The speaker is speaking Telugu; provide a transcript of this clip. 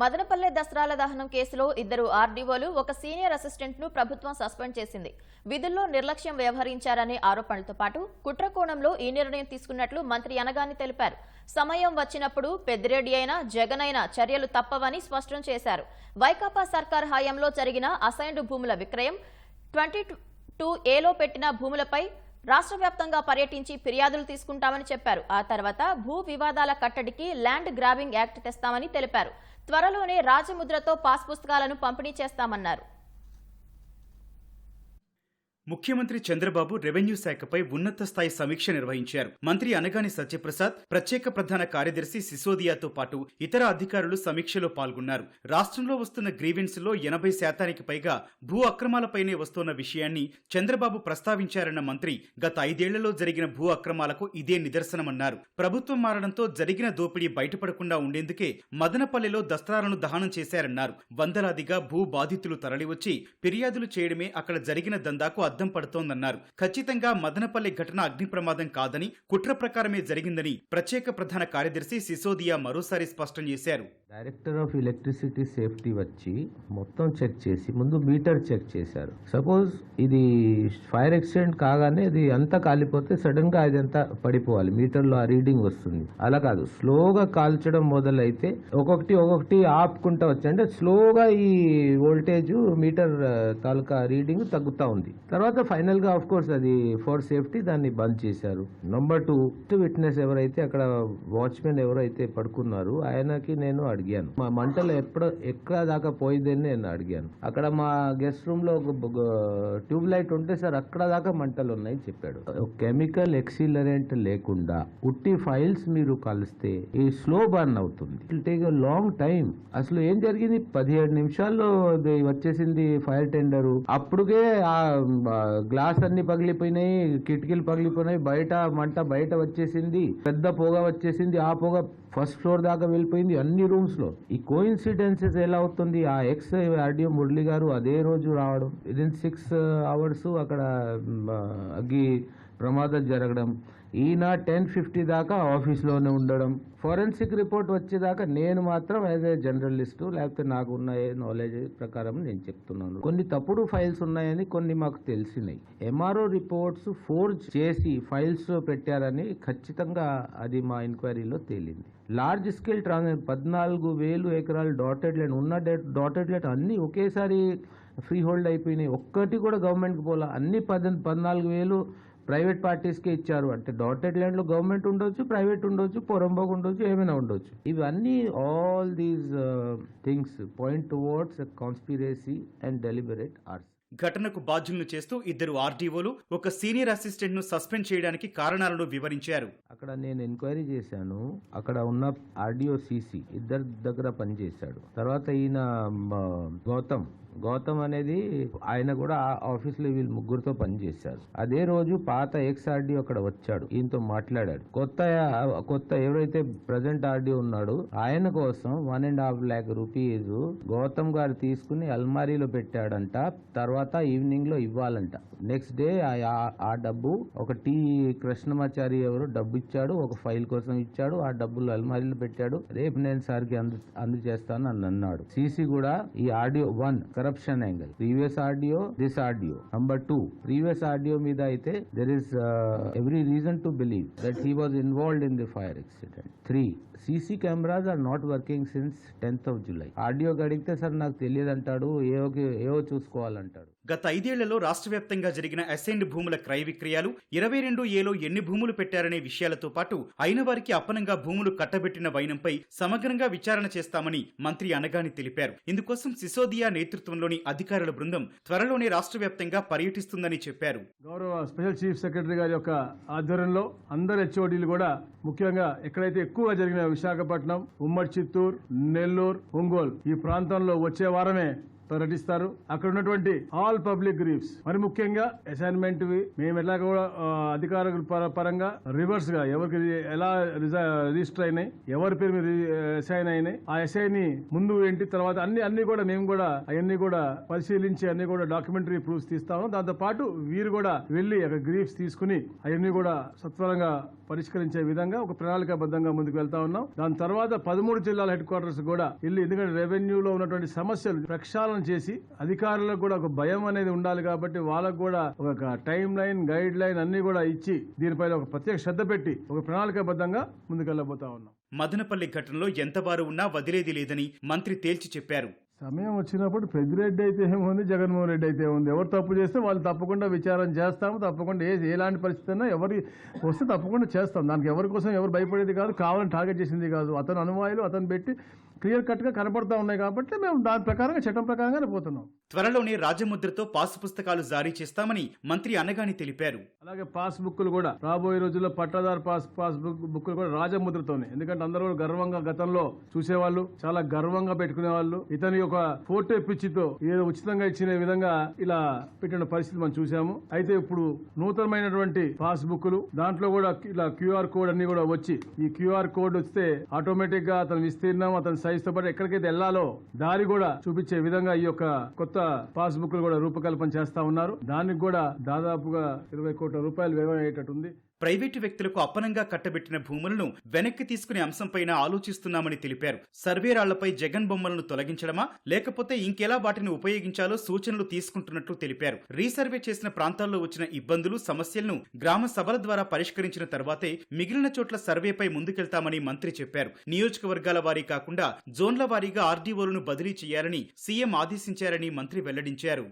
మదనపల్లె దసరాల దహనం కేసులో ఇద్దరు ఆర్డీఓలు ఒక సీనియర్ అసిస్టెంట్ను ప్రభుత్వం సస్పెండ్ చేసింది. విధుల్లో నిర్లక్ష్యం వ్యవహరించారనే ఆరోపణలతో పాటు కుట్రకోణంలో ఈ నిర్ణయం తీసుకున్నట్లు మంత్రి అనగాని తెలిపారు. సమయం వచ్చినప్పుడు పెద్దిరెడ్డి అయినా జగన్ అయినా చర్యలు తప్పవని స్పష్టం చేశారు. వైకాపా సర్కార్ హయాంలో జరిగిన అసైన్డ్ భూముల విక్రయం ట్వంటీ టూ ఏలో పెట్టిన భూములపై రాష్ట్ర వ్యాప్తంగా పర్యటించి ఫిర్యాదులు తీసుకుంటామని చెప్పారు. ఆ తర్వాత భూ వివాదాల కట్టడికి ల్యాండ్ గ్రాబింగ్ యాక్ట్ తెస్తామని తెలిపారు. త్వరలోనే రాజముద్రతో పాస్ పుస్తకాలను పంపిణీ చేస్తామన్నారు. ముఖ్యమంత్రి చంద్రబాబు రెవెన్యూ శాఖపై ఉన్నత స్థాయి సమీక్ష నిర్వహించారు. మంత్రి అనగాని సత్యప్రసాద్ ప్రత్యేక ప్రధాన కార్యదర్శి సిసోదియాతో పాటు ఇతర అధికారులు సమీక్షలో పాల్గొన్నారు. రాష్ట్రంలో వస్తున్న గ్రీవెన్స్లో ఎనభై శాతానికి పైగా భూ అక్రమాలపైనే వస్తున్న విషయాన్ని చంద్రబాబు ప్రస్తావించారన్న మంత్రి గత ఐదేళ్ళలో జరిగిన భూ అక్రమాలకు ఇదే నిదర్శనమన్నారు. ప్రభుత్వం మారడంతో జరిగిన దోపిడీ బయటపడకుండా ఉండేందుకే మదనపల్లెలో దస్త్రాలను దహనం చేశారన్నారు. వందలాదిగా భూ బాధితులు తరలివచ్చి ఫిర్యాదులు చేయడమే అక్కడ జరిగిన దందాకు అద్దం పడుతోందన్నారు. ఖచ్చితంగా మదనపల్లి ఘటన అగ్ని ప్రమాదం కాదని కుట్ర ప్రకారమే జరిగిందని ప్రత్యేక ప్రధాన కార్యదర్శి సిసోదియా మరోసారి స్పష్టం చేశారు. డైరెక్టర్ ఆఫ్ ఎలక్ట్రిసిటీ సేఫ్టీ వచ్చి మొత్తం చెక్ చేసి ముందు మీటర్ చెక్ చేశారు. సపోజ్ ఇది ఫైర్ యాక్సిడెంట్ కాగానే ఇది అంతా కాలిపోతే సడన్గా ఇదంతా పడిపోవాలి. మీటర్లో ఆ రీడింగ్ వస్తుంది. అలా కాదు. స్లోగా కాల్చడం మొదలైతే ఒక్కొక్కటి ఒక్కొక్కటి ఆపుకుంటా వచ్చి అంటే స్లోగా ఈ వోల్టేజ్ మీటర్ తాలూకా రీడింగ్ తగ్గుతా ఉంది. తర్వాత తర్వాత ఫైనల్గా ఆఫ్ కోర్స్ అది ఫర్ సేఫ్టీ దాన్ని బంద్ చేశారు. నంబర్ టూ విట్నెస్ ఎవరైతే అక్కడ వాచ్మెన్ ఎవరైతే పడుకున్నారు ఆయనకి నేను అడిగాను. మా మంటలు ఎప్పుడు ఎక్కడ దాకా పోయిందని నేను అడిగాను. అక్కడ మా గెస్ట్ రూమ్లో ఒక ట్యూబ్ లైట్ ఉంటే సార్ అక్కడ దాకా మంటలు ఉన్నాయని చెప్పాడు. కెమికల్ ఎక్సిలరెంట్ లేకుండా ఉట్టి ఫైల్స్ మీరు కలిస్తే ఈ స్లో బర్న్ అవుతుంది. ఇట్ టేక్ లాంగ్ టైం అసలు ఏం జరిగింది? పదిహేడు నిమిషాల్లో వచ్చేసింది ఫైర్ టెండర్ అప్పుడుకే ఆ గ్లాస్ అన్ని పగిలిపోయినాయి కిటికీలు పగిలిపోయినాయి బయట మంట బయట వచ్చేసింది పెద్ద పొగ వచ్చేసింది ఆ పొగ ఫస్ట్ ఫ్లోర్ దాకా వెళ్ళిపోయింది అన్ని రూమ్స్లో. ఈ కోఇన్సిడెన్సెస్ ఎలా అవుతుంది? ఆ ఎక్స్ ఆర్డియో మురళి గారు అదే రోజు రావడం. విదిన్ సిక్స్ అవర్స్ అక్కడ అగ్గి ప్రమాదం జరగడం. ఈయన టెన్ ఫిఫ్టీ దాకా ఆఫీస్లోనే ఉండడం. ఫోరెన్సిక్ రిపోర్ట్ వచ్చేదాకా నేను మాత్రం యాజ్ ఏ జర్నలిస్టు లేకపోతే నాకు ఉన్న నాలెడ్జ్ ప్రకారం నేను చెప్తున్నాను. కొన్ని తప్పుడు ఫైల్స్ ఉన్నాయని కొన్ని మాకు తెలిసినాయి. ఎంఆర్ఓ రిపోర్ట్స్ ఫోర్జ్ చేసి ఫైల్స్ పెట్టారని ఖచ్చితంగా అది మా ఎంక్వైరీలో తేలింది. లార్జ్ స్కేల్ ట్రాన్స్ పద్నాలుగు వేలు ఎకరాలు డాటెడ్ ల్యాండ్ ఉన్న డాటెడ్ ల్యాండ్ అన్నీ ఒకేసారి ఫ్రీ హోల్డ్ అయిపోయినాయి. ఒక్కటి కూడా గవర్నమెంట్కి పోలా. అన్ని పద పద్నాలుగు వేలు ప్రైవేట్ పార్టీస్కే ఇచ్చారు. అంటే డాటెడ్ ల్యాండ్లో గవర్నమెంట్ ఉండొచ్చు ప్రైవేట్ ఉండొచ్చు పొరంబోగ్ ఉండొచ్చు ఏమైనా ఉండొచ్చు. ఇవన్నీ all these things point towards conspiracy and deliberate arson ఘటనకు బాధ్యులను చేస్తూ ఇద్దరు ఆర్డీఓలు ఒక సీనియర్ అసిస్టెంట్ను సస్పెండ్ చేయడానికి కారణాలను వివరించారు. అక్కడ నేను ఎంక్వైరీ చేశాను. అక్కడ ఉన్న ఆర్డిఓ సిసి ఇద్దరి దగ్గర పనిచేశాడు. తర్వాత ఈయన గౌతమ్ గౌతమ్ అనేది ఆయన కూడా ఆ ఆఫీస్లో వీళ్ళు ముగ్గురుతో పనిచేశారు అదే రోజు పాత ఎక్స్ ఆర్డీ అక్కడ వచ్చాడు. ఈయనతో మాట్లాడాడు. కొత్త కొత్త ఎవరైతే ప్రజెంట్ ఆర్డీ ఉన్నాడో ఆయన కోసం one and half lakh rupees Gautam గారు తీసుకుని అల్మారీలో పెట్టాడంట. తర్వాత ఈవినింగ్లో ఇవ్వాలంట. నెక్స్ట్ డే ఆ డబ్బు ఒక టీ కృష్ణమాచారి ఎవరు డబ్బు ఇచ్చాడు ఒక ఫైల్ కోసం ఇచ్చాడు ఆ డబ్బులు అల్మారీలో పెట్టాడు. రేపు నేను సార్కి అందు అందజేస్తాను అని అన్నాడు. సీసీ కూడా ఈ audio one corruption angle previous audio this audio number two previous audio మీద అయితే there is every reason to believe that he was involved in the fire accident three CC cameras are not working since tenth of July audio గడిగితే sir నాకు తెలియదు అంటాడు ఏవో ఏవో చూసుకోవాలంటాడు. గత ఐదేళ్ళలో రాష్ట్ర వ్యాప్తంగా జరిగిన అసైన్డ్ భూముల క్రయ విక్రయాలు ఇరవై రెండు ఏలో ఎన్ని భూములు పెట్టారనే విషయాలతో పాటు అయిన వారికి అప్పనంగా భూములు కట్టబెట్టిన వైనంపై సమగ్రంగా విచారణ చేస్తామని మంత్రి అనగాని తెలిపారు. ఇందుకోసం సిసోదియా నేతృత్వంలోని అధికారుల బృందం త్వరలోనే రాష్ట్ర వ్యాప్తంగా పర్యటిస్తుందని చెప్పారు. గౌరవ స్పెషల్ చీఫ్ సెక్రటరీ గారి యొక్క ఆధ్వర్యంలో అందరు హెచ్ఓడీలు కూడా ముఖ్యంగా ఎక్కడైతే ఎక్కువగా జరిగిన విశాఖపట్నం ఉమ్మడి చిత్తూరు నెల్లూరు ఒంగోలు ఈ ప్రాంతంలో వచ్చే వారమే ప్రకటిస్తారు అక్కడ ఉన్నటువంటి ఆల్ పబ్లిక్ గ్రీఫ్స్ మరి ముఖ్యంగా అసైన్మెంట్ మేము ఎట్లా కూడా ఆ, అధికారుల పరంగా రివర్స్గా ఎవరికి ఎలా రిజ- రిజిస్టర్ అయినాయి ఎవరి పేరు మీద అసైన్ అయినాయి ఆ అసైన్ని ముందు ఏంటి తర్వాత అన్ని అన్ని కూడా మేము కూడా అవన్నీ కూడా పరిశీలించి అన్ని కూడా డాక్యుమెంటరీ ప్రూఫ్స్ తీస్తాము దాంతో పాటు వీరు కూడా వెళ్ళి అక్కడ గ్రీఫ్స్ తీసుకుని అవన్నీ కూడా సత్వరంగా పరిష్కరించే విధంగా ఒక ప్రణాళికాబద్ధంగా ముందుకు వెళ్తా ఉన్నాం. దాని తర్వాత పదమూడు జిల్లాల హెడ్ క్వార్టర్స్ కూడా వెళ్ళి ఎందుకంటే రెవెన్యూలో ఉన్నటువంటి సమస్యలు ప్రక్షాళన చేసి అధికారులకు కూడా ఒక భయం అనేది ఉండాలి కాబట్టి వాళ్ళకు కూడా ఒక టైం లైన్ గైడ్ లైన్ అన్ని కూడా ఇచ్చి దీనిపైన ఒక ప్రత్యేక శ్రద్ధ పెట్టి ఒక ప్రణాళికాబద్ధంగా ముందుకెళ్ళబోతా ఉన్నాం. మదనపల్లి ఘటనలో ఎంతవారు ఉన్నా వదిలేది లేదని మంత్రి తేల్చి చెప్పారు. సమయం వచ్చినప్పుడు పెద్దిరెడ్డి అయితే ఏముంది జగన్మోహన్ రెడ్డి అయితే ఉంది ఎవరు తప్పు చేస్తే వాళ్ళు తప్పకుండా విచారం చేస్తాము తప్పకుండా ఏ ఎలాంటి పరిస్థితి అయినా ఎవరి వస్తే తప్పకుండా చేస్తాం. దానికి ఎవరి కోసం ఎవరు భయపడేది కాదు కావాలని టార్గెట్ చేసింది కాదు. అతను అనుమానాలు అతను పెట్టి క్లియర్ కట్గా కనపడతా ఉన్నాయి కాబట్టి మేము దాని ప్రకారంగా చట్టం ప్రకారంగానే పోతున్నాం. త్వరలోనే రాజముద్రతో పాసు పుస్తకాలు జారీ చేస్తామని మంత్రి అనగాని తెలిపారు. అలాగే పాస్ బుక్లు కూడా. రాబోయే రోజుల్లో పట్టాదారు పాస్ పాస్ బుక్ బుక్లు కూడా రాజముద్రతోనే. ఎందుకంటే అందరూ కూడా గర్వంగా గతంలో చూసేవాళ్ళు చాలా గర్వంగా పెట్టుకునే వాళ్ళు ఇతని యొక్క ఫోటో పిచ్చితో ఏదో ఉచితంగా ఇచ్చిన విధంగా ఇలా పెట్టిన పరిస్థితి మనం చూసాము అయితే ఇప్పుడు నూతనమైనటువంటి పాస్ బుక్లు దాంట్లో కూడా ఇలా క్యూఆర్ కోడ్ అన్ని కూడా వచ్చి ఈ క్యూఆర్ కోడ్ వస్తే ఆటోమేటిక్గా అతని విస్తీర్ణం అతని సైజ్ పాటు ఎక్కడికైతే వెళ్ళాలో దారి కూడా చూపించే విధంగా ఈ యొక్క కొత్త పాస్ బుక్లు కూడా రూపకల్పన చేస్తా ఉన్నారు. దానికి కూడా దాదాపుగా ఇరవై కోట్ల రూపాయలు వ్యయం అయ్యేటట్టుంది. ప్రైవేటు వ్యక్తులకు అప్పనంగా కట్టబెట్టిన భూములను వెనక్కి తీసుకునే అంశంపైన ఆలోచిస్తున్నామని తెలిపారు. సర్వేరాళ్ళపై జగన్ బొమ్మలను తొలగించడమా? లేకపోతే ఇంకెలా వాటిని ఉపయోగించాలో సూచనలు తీసుకుంటున్నట్లు తెలిపారు. రీసర్వే చేసిన ప్రాంతాల్లో వచ్చిన ఇబ్బందులు సమస్యలను గ్రామ సభల ద్వారా పరిష్కరించిన తర్వాతే మిగిలిన చోట్ల సర్వేపై ముందుకెళ్తామని మంత్రి చెప్పారు. నియోజకవర్గాల వారీ కాకుండా జోన్ల వారీగా ఆర్డీఓలను బదిలీ చేయాలని సీఎం ఆదేశించారని మంత్రి వెల్లడించారు.